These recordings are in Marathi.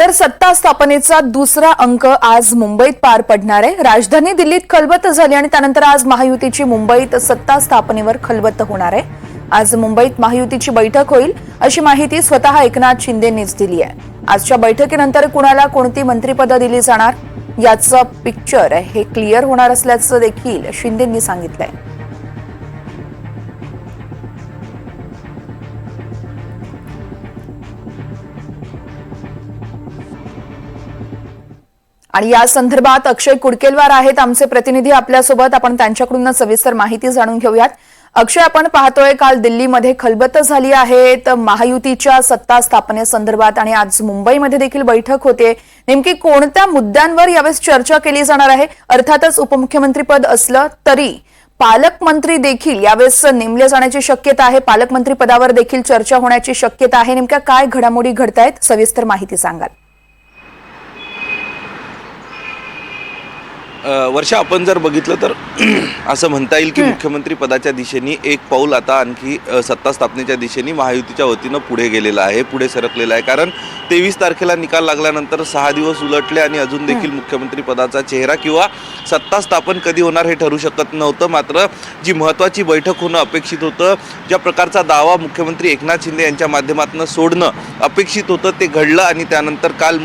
तर सत्ता स्थापनेचा दुसरा अंक आज मुंबईत पार पडणार आहे. राजधानी दिल्लीत खलबत झाली आणि त्यानंतर आज महायुतीची मुंबईत सत्ता स्थापनेवर खलबत होणार आहे. आज मुंबईत महायुतीची बैठक होईल अशी माहिती स्वतः एकनाथ शिंदेंनीच दिली आहे. आजच्या बैठकीनंतर कुणाला कोणती मंत्रिपदं दिली जाणार याचं पिक्चर हे क्लिअर होणार असल्याचं देखील शिंदेंनी सांगितलंय. आणि या संदर्भात अक्षय कुडकेलवार आहेत. आमचे प्रतिनिधी आपल्यासोबत. आपण त्यांच्याकडून सविस्तर माहिती जाणून घेऊयात. अक्षय आपण पाहतोय काल दिल्लीमध्ये खलबत झाली आहे तर महायुतीच्या सत्ता स्थापनेसंदर्भात आणि आज मुंबईमध्ये देखील बैठक होते. नेमकी कोणत्या मुद्द्यांवर यावेळेस चर्चा केली जाणार आहे? अर्थातच उपमुख्यमंत्रीपद असलं तरी पालकमंत्री देखील यावेळेस नेमले जाण्याची शक्यता आहे. पालकमंत्री पदावर देखील चर्चा होण्याची शक्यता आहे. नेमक्या काय घडामोडी घडतायत? सविस्तर माहिती सांगाल. वर्षा आपण जर बघितलं तर असं म्हणता येईल की मुख्यमंत्री पदाच्या दिशेने एक पाऊल आता आणखी सत्ता स्थापनेच्या दिशेने महायुतीच्या वतीनं पुढे गेलेलं आहे पुढे सरकलेलं आहे. कारण तेवीस तारखेला निकाल लागल्यानंतर सहा दिवस उलटले आणि अजून देखील मुख्यमंत्री पदाचा चेहरा किंवा सत्ता स्थापन कधी होणार हे ठरू शकत नव्हतं. मात्र जी महत्त्वाची बैठक होणं अपेक्षित होतं ज्या प्रकारचा दावा मुख्यमंत्री एकनाथ शिंदे यांच्या माध्यमातून सोडणं अपेक्षित होतं ते घडलं आणि त्यानंतर काल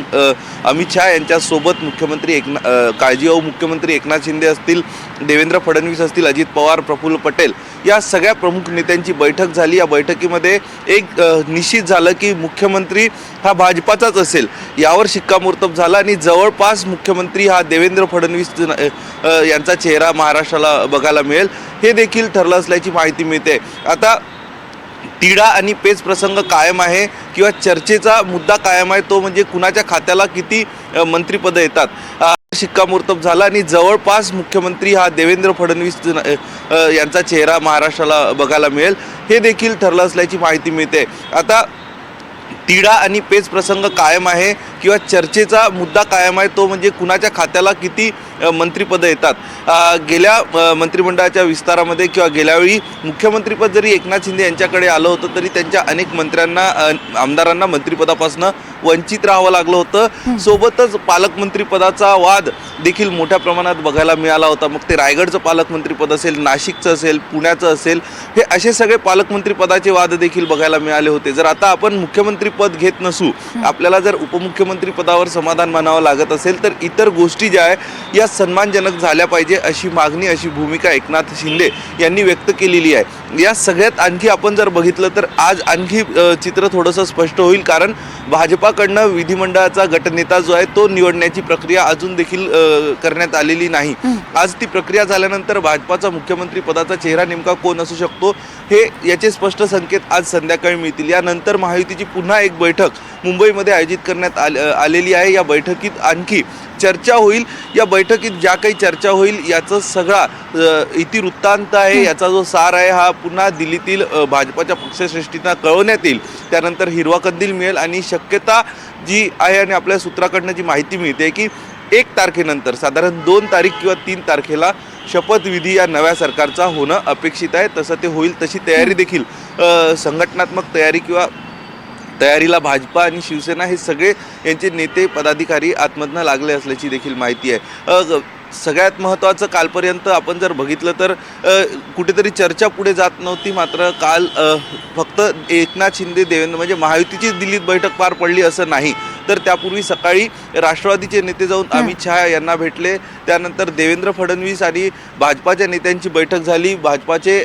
अमित शहा यांच्यासोबत मुख्यमंत्री एकना काळजीवाहू मुख्यमंत्री एकनाथ शिंदे असतील देवेंद्र फडणवीस असतील अजित पवार प्रफुल्ल पटेल या सगळ्या प्रमुख नेत्यांची बैठक झाली. या बैठकीमध्ये एक निश्चित झालं की मुख्यमंत्री हा भाजपाचाच असेल. यावर शिक्कामोर्तब झाला आणि जवळपास मुख्यमंत्री हा देवेंद्र फडणवीस यांचा चेहरा महाराष्ट्राला बघायला मिळेल. हे देखील ठरलं असल्याची माहिती मिळते. आता तिढा आणि पेच प्रसंग कायम आहे किंवा चर्चेचा मुद्दा कायम आहे तो म्हणजे कुणाच्या खात्याला किती मंत्रिपदं येतात. शिक्कामोर्तब झाला आणि जवळपास मुख्यमंत्री हा देवेंद्र फडणवीस यांचा चेहरा महाराष्ट्राला बघायला मिळेल. हे देखील ठरलं असल्याची माहिती मिळते. आता तिढा आणि पेच प्रसंग कायम आहे किंवा चर्चेचा मुद्दा कायम आहे तो म्हणजे कुणाच्या खात्याला किती मंत्रिपदं येतात. गेल्या मंत्रिमंडळाच्या विस्तारामध्ये किंवा गेल्यावेळी मुख्यमंत्रीपद जरी एकनाथ शिंदे यांच्याकडे आलं होतं तरी त्यांच्या अनेक मंत्र्यांना आमदारांना मंत्रिपदापासून वंचित राहावं लागलं होतं. सोबतच पालकमंत्रीपदाचा वाद देखील मोठ्या प्रमाणात बघायला मिळाला होता. मग ते रायगडचं पालकमंत्रीपद असेल नाशिकचं असेल पुण्याचं असेल हे असे सगळे पालकमंत्रीपदाचे वाद देखील बघायला मिळाले होते. जर आता आपण पद घेत नसू आपल्याला जर उपमुख्यमंत्री पदावर समाधान मानावं लागत असेल तर इतर गोष्टी ज्या आहे या सन्मानजनक झाल्या पाहिजे अशी मागणी अशी भूमिका एकनाथ शिंदे यांनी व्यक्त केलेली आहे. या सगळ्यात आणखी आपण जर बघितलं तर आज आणखी चित्र थोडंसं स्पष्ट होईल कारण भाजपाकडनं विधिमंडळाचा गटनेता जो आहे तो निवडण्याची प्रक्रिया अजून देखील करण्यात आलेली नाही. आज ती प्रक्रिया झाल्यानंतर भाजपाचा मुख्यमंत्री पदाचा चेहरा नेमका कोण असू शकतो हे याचे स्पष्ट संकेत आज संध्याकाळी मिळतील. यानंतर महायुतीची पुन्हा एक बैठक मुंबईमध्ये आयोजित करण्यात आल- आलेली आहे. या बैठकीत आणखी चर्चा होईल. या बैठकीत ज्या काही चर्चा होईल याचं सगळा इतिवृत्तांत आहे. याचा जो सार आहे हा पुन्हा दिल्लीतील भाजपाच्या पक्षश्रेष्ठींना कळवण्यात येईल. त्यानंतर हिरवा कंदील मिळेल आणि शक्यता जी आहे आणि आपल्या सूत्राकडनं जी माहिती मिळते की एक तारखेनंतर साधारण दोन तारीख किंवा तीन तारखेला शपथविधी या नव्या सरकारचा होणं अपेक्षित आहे. तसं ते होईल तशी तयारी देखील संघटनात्मक तयारी किंवा तयारीला भाजपा आणि शिवसेना हे सगळे यांचे नेते पदाधिकारी आतमधनं लागले असल्याची देखील माहिती आहे. सगळ्यात महत्त्वाचं कालपर्यंत आपण जर बघितलं तर कुठेतरी चर्चा पुढे जात नव्हती मात्र काल फक्त एकनाथ शिंदे देवेंद्र म्हणजे महायुतीची दिल्लीत बैठक पार पडली असं नाही. तर त्यापूर्वी सकाळी राष्ट्रवादीचे नेते जाऊन अमित शहा यांना भेटले. त्यानंतर देवेंद्र फडणवीस आणि भाजपाच्या नेत्यांची बैठक झाली. भाजपाचे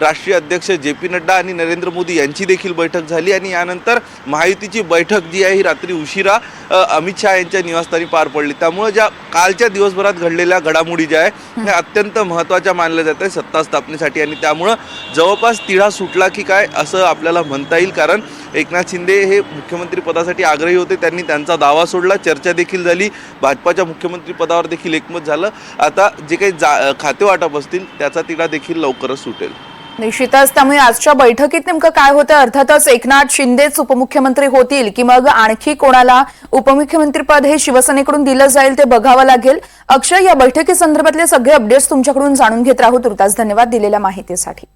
राष्ट्रीय अध्यक्ष जे पी नड्डा आणि नरेंद्र मोदी यांची देखील बैठक झाली आणि यानंतर महायुतीची बैठक जी आहे ही रात्री उशिरा अमित शहा यांच्या निवासस्थानी पार पडली. त्यामुळे ज्या कालच्या दिवसभरात घडलेल्या घडामोडी ज्या आहे त्या अत्यंत महत्त्वाच्या मानल्या जात आहे सत्ता स्थापनेसाठी. आणि त्यामुळं जवळपास तिढा सुटला की काय असं आपल्याला म्हणता येईल. कारण एकनाथ शिंदे हे मुख्यमंत्री पदासाठी आग्रही होते. त्यांनी त्यांचा दावा सोडला. चर्चा देखील झाली. भाजपाच्या मुख्यमंत्री पदावर देखील एकमत झालं. आता जे काही जा खाते वाटप असतील त्याचा तिला देखील लवकरच सुटेल. निश्चितच. त्यामुळे आजच्या बैठकीत नेमकं काय होतं? अर्थातच एकनाथ शिंदेच उपमुख्यमंत्री होतील की मग आणखी कोणाला उपमुख्यमंत्रीपद हे शिवसेनेकडून दिलं जाईल ते बघावं लागेल. अक्षय या बैठकीसंदर्भातले सगळे अपडेट्स तुमच्याकडून जाणून घेत राहू. तुर्तास धन्यवाद दिलेल्या माहितीसाठी.